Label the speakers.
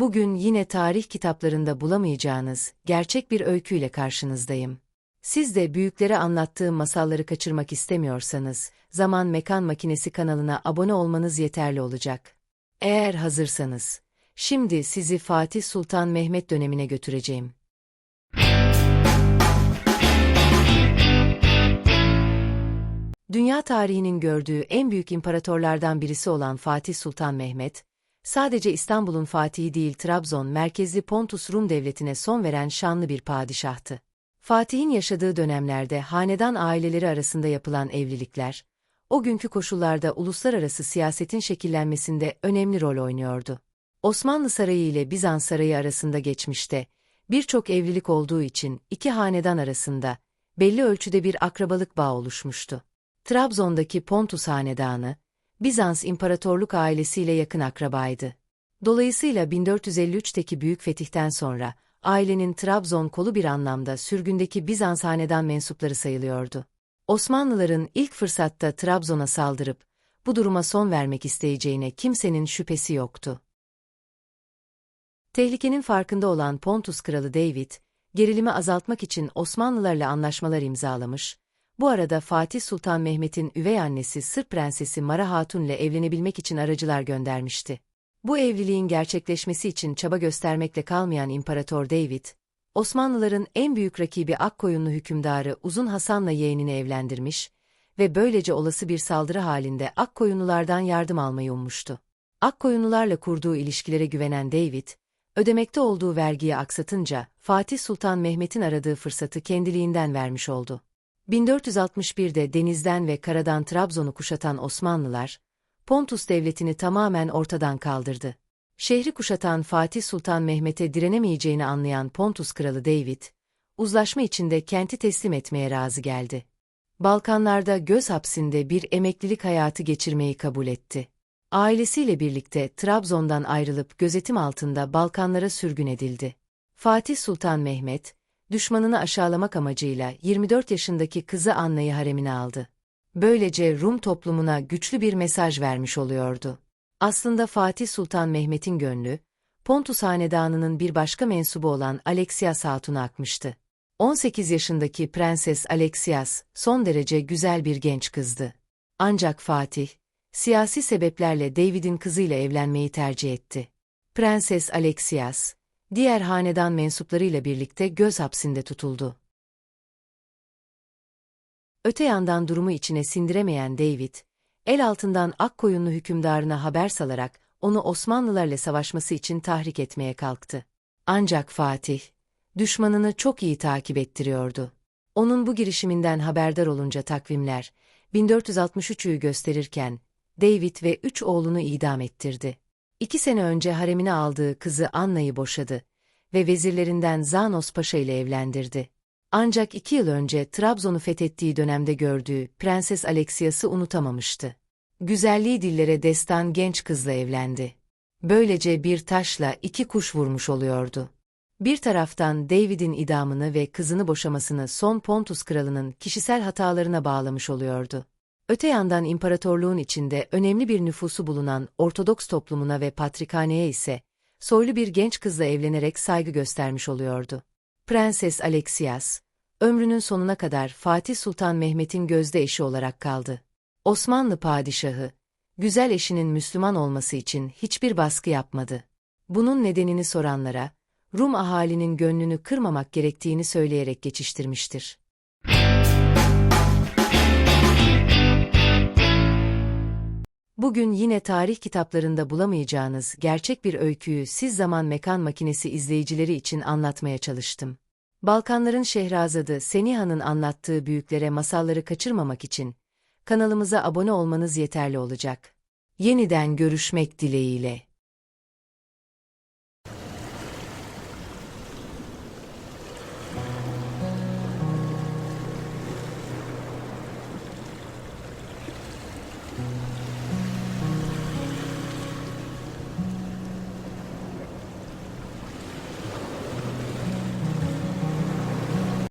Speaker 1: Bugün yine tarih kitaplarında bulamayacağınız gerçek bir öyküyle karşınızdayım. Siz de büyüklere anlattığım masalları kaçırmak istemiyorsanız, Zaman Mekan Makinesi kanalına abone olmanız yeterli olacak. Eğer hazırsanız, şimdi sizi Fatih Sultan Mehmet dönemine götüreceğim. Dünya tarihinin gördüğü en büyük imparatorlardan birisi olan Fatih Sultan Mehmet, sadece İstanbul'un fatihi değil Trabzon merkezli Pontus Rum devletine son veren şanlı bir padişahtı. Fatih'in yaşadığı dönemlerde hanedan aileleri arasında yapılan evlilikler, o günkü koşullarda uluslararası siyasetin şekillenmesinde önemli rol oynuyordu. Osmanlı Sarayı ile Bizans Sarayı arasında geçmişte, birçok evlilik olduğu için iki hanedan arasında belli ölçüde bir akrabalık bağı oluşmuştu. Trabzon'daki Pontus Hanedanı, Bizans İmparatorluk ailesiyle yakın akrabaydı. Dolayısıyla 1453'teki büyük fetihten sonra, ailenin Trabzon kolu bir anlamda sürgündeki Bizans hanedan mensupları sayılıyordu. Osmanlıların ilk fırsatta Trabzon'a saldırıp, bu duruma son vermek isteyeceğine kimsenin şüphesi yoktu. Tehlikenin farkında olan Pontus Kralı David, gerilimi azaltmak için Osmanlılarla anlaşmalar imzalamış, bu arada Fatih Sultan Mehmet'in üvey annesi Sırp Prensesi Mara Hatun ile evlenebilmek için aracılar göndermişti. Bu evliliğin gerçekleşmesi için çaba göstermekle kalmayan İmparator David, Osmanlıların en büyük rakibi Akkoyunlu hükümdarı Uzun Hasan'la yeğenini evlendirmiş ve böylece olası bir saldırı halinde Akkoyunlulardan yardım almayı ummuştu. Akkoyunlularla kurduğu ilişkilere güvenen David, ödemekte olduğu vergiyi aksatınca Fatih Sultan Mehmet'in aradığı fırsatı kendiliğinden vermiş oldu. 1461'de denizden ve karadan Trabzon'u kuşatan Osmanlılar, Pontus devletini tamamen ortadan kaldırdı. Şehri kuşatan Fatih Sultan Mehmet'e direnemeyeceğini anlayan Pontus kralı David, uzlaşma içinde kenti teslim etmeye razı geldi. Balkanlarda göz hapsinde bir emeklilik hayatı geçirmeyi kabul etti. Ailesiyle birlikte Trabzon'dan ayrılıp gözetim altında Balkanlara sürgün edildi. Fatih Sultan Mehmet, düşmanını aşağılamak amacıyla 24 yaşındaki kızı Anna'yı haremine aldı. Böylece Rum toplumuna güçlü bir mesaj vermiş oluyordu. Aslında Fatih Sultan Mehmet'in gönlü, Pontus Hanedanı'nın bir başka mensubu olan Alexias Hatun'a akmıştı. 18 yaşındaki Prenses Alexias, son derece güzel bir genç kızdı. Ancak Fatih, siyasi sebeplerle David'in kızıyla evlenmeyi tercih etti. Prenses Alexias, diğer hanedan mensuplarıyla birlikte göz hapsinde tutuldu. Öte yandan durumu içine sindiremeyen David, el altından Akkoyunlu hükümdarına haber salarak onu Osmanlılarla savaşması için tahrik etmeye kalktı. Ancak Fatih, düşmanını çok iyi takip ettiriyordu. Onun bu girişiminden haberdar olunca takvimler, 1463'ü gösterirken, David ve üç oğlunu idam ettirdi. İki sene önce haremine aldığı kızı Anna'yı boşadı ve vezirlerinden Zanos Paşa ile evlendirdi. Ancak iki yıl önce Trabzon'u fethettiği dönemde gördüğü Prenses Alexias'ı unutamamıştı. Güzelliği dillere destan genç kızla evlendi. Böylece bir taşla iki kuş vurmuş oluyordu. Bir taraftan David'in idamını ve kızını boşamasını son Pontus kralının kişisel hatalarına bağlamış oluyordu. Öte yandan imparatorluğun içinde önemli bir nüfusu bulunan Ortodoks toplumuna ve patrikhaneye ise soylu bir genç kızla evlenerek saygı göstermiş oluyordu. Prenses Alexias, ömrünün sonuna kadar Fatih Sultan Mehmet'in gözde eşi olarak kaldı. Osmanlı padişahı, güzel eşinin Müslüman olması için hiçbir baskı yapmadı. Bunun nedenini soranlara, Rum ahalinin gönlünü kırmamak gerektiğini söyleyerek geçiştirmiştir. Bugün yine tarih kitaplarında bulamayacağınız gerçek bir öyküyü siz zaman mekan makinesi izleyicileri için anlatmaya çalıştım. Balkanların Şehrazadı Seniha'nın anlattığı büyüklere masalları kaçırmamak için kanalımıza abone olmanız yeterli olacak. Yeniden görüşmek dileğiyle.